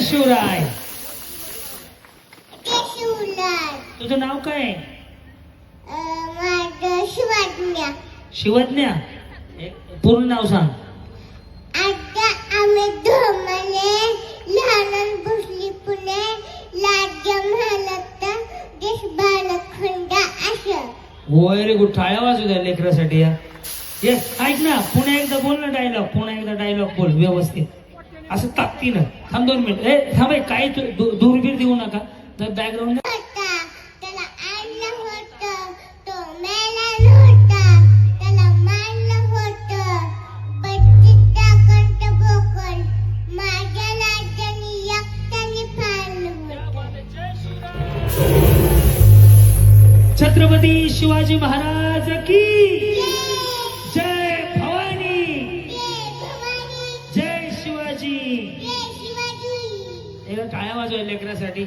शिवराय. ते शिवलाल तुझं नाव काय शिवाज्ञा. शिवज्ञा? एक पूर्ण नाव सांग. आता आम्ही धोमने लहान भुसली पुणे राज्य महाराष्ट्र देश बालखंड असं. व्हेरी गुड टाळ्या वाजू द्या लेकरासाठी या. ये ऐक ना पुन्हा एकदा बोल ना डायलॉग पुन्हा एकदा डायलॉग बोल व्यवस्थित. असं ताकतीनं थांब दोन मिनिट. ए थांब काही दूरबीर देऊ नका. तर बॅकग्राऊंड होता त्याला आणलं होतं. शिवाजी. जय शिवाजी. एकदा टाळ्या वाजवा लेकरासाठी.